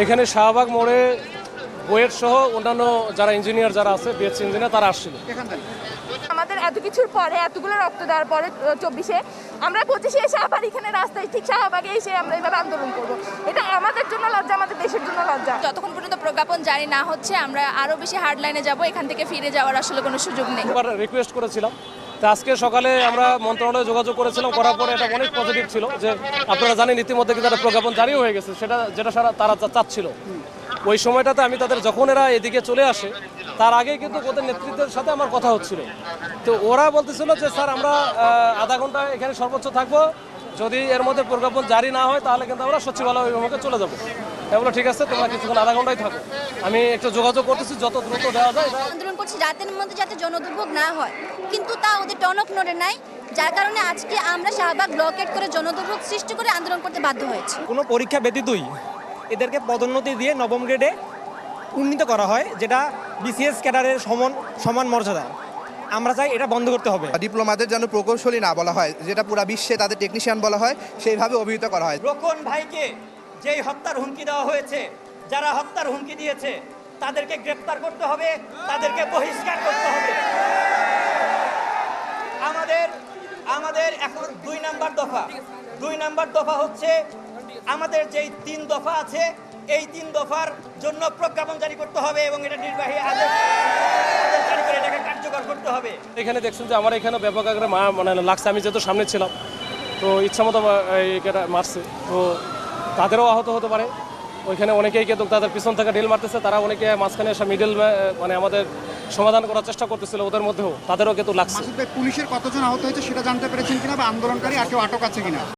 এখানে শাহবাগ মোড়ে বইয়ের সহ অন্যান্য যারা ইঞ্জিনিয়ার যারা আছে বিএস ইঞ্জিনিয়ার তারা আসছিল। আমাদের এত কিছুর পরে এতগুলো রক্ত দেওয়ার পরে চব্বিশে আমরা পঁচিশে এসে আবার এখানে রাস্তায় ঠিক শাহবাগে এসে আমরা এইভাবে আন্দোলন করব। এটা আমাদের জন্য লজ্জা আমাদের দেশের জন্য লজ্জা। যতক্ষণ পর্যন্ত প্রজ্ঞাপন জারি না হচ্ছে আমরা আরও বেশি হার্ড লাইনে যাব এখান থেকে ফিরে যাওয়ার আসলে কোনো সুযোগ নেই। রিকোয়েস্ট করেছিলাম। তো আজকে সকালে আমরা মন্ত্রণালয়ে যোগাযোগ করেছিলাম করার পরে এটা অনেক পজিটিভ ছিল যে আপনারা জানেন ইতিমধ্যে কিন্তু একটা প্রজ্ঞাপন জারিও হয়ে গেছে সেটা যেটা সারা তারা চাচ্ছিল। ওই সময়টাতে আমি তাদের যখন এরা এদিকে চলে আসে তার আগেই কিন্তু ওদের নেতৃত্বের সাথে আমার কথা হচ্ছিল। তো ওরা বলতেছিল যে স্যার আমরা আধা ঘণ্টা এখানে সর্বোচ্চ থাকব। যদি এর মধ্যে প্রজ্ঞাপন জারি না হয় তাহলে কিন্তু আমরা সচিবালয় অভিমুখে চলে যাব। বললাম, ঠিক আছে তোমরা কিছুক্ষণ আধা ঘন্টায় থাকো। আমি একটু যোগাযোগ করতেছি যত দ্রুত দেওয়া যায় আন্দোলন করছে যাদের মধ্যে যাতে জনদুর্ভোগ না হয়। কিন্তু তা ওদের টনক নড়ে নাই যার কারণে আজকে আমরা শাহবাগ ব্লকেট করে জনদুর্ভোগ সৃষ্টি করে আন্দোলন করতে বাধ্য হয়েছি। কোনো পরীক্ষা ব্যতীতই এদেরকে পদোন্নতি দিয়ে নবম গ্রেডে উন্নীত করা হয় যেটা বিসিএস ক্যাডারের সমান সমান মর্যাদা। আমরা চাই এটা বন্ধ করতে হবে। ডিপ্লোমাদের যেন প্রকৌশলী না বলা হয় যেটা পুরা বিশ্বে তাদের টেকনিশিয়ান বলা হয় সেইভাবে অভিহিত করা হয়। রোকন ভাইকে যেই হত্যার হুমকি দেওয়া হয়েছে যারা হত্যার হুমকি দিয়েছে তাদেরকে গ্রেপ্তার করতে হবে তাদেরকে বহিষ্কার করতে হবে আমাদের আমাদের এখন দুই নাম্বার দফা। দুই নাম্বার দফা হচ্ছে আমাদের যেই তিন দফা আছে, এই তিন দফার জন্য প্রজ্ঞাপন জারি করতে হবে এবং এটা নির্বাহী আদেশ জারি করে এটাকে কার্যকর করতে হবে। এখানে দেখছেন যে আমার এখানে ব্যাপক আকারে মা মানে লাগছে, আমি যেহেতু সামনে ছিলাম, তো ইচ্ছা মতো মা- এই এটা মারছে, তো তাদেরও আহত হতে পারে। ওইখানে অনেকেই কিন্তু তাদের পিছন থেকে ঢিল মারতেছে, তারা অনেকে মাঝখানে এসে মিডল মানে আমাদের সমাধান করার চেষ্টা করতেছিল, ওদের মধ্যেও। তাদেরও কিন্তু লাগছে। পুলিশের কতজন আহত হয়েছে সেটা জানতে পেরেছেন কিনা বা আন্দোলনকারী আর কেউ আটক আছে কিনা?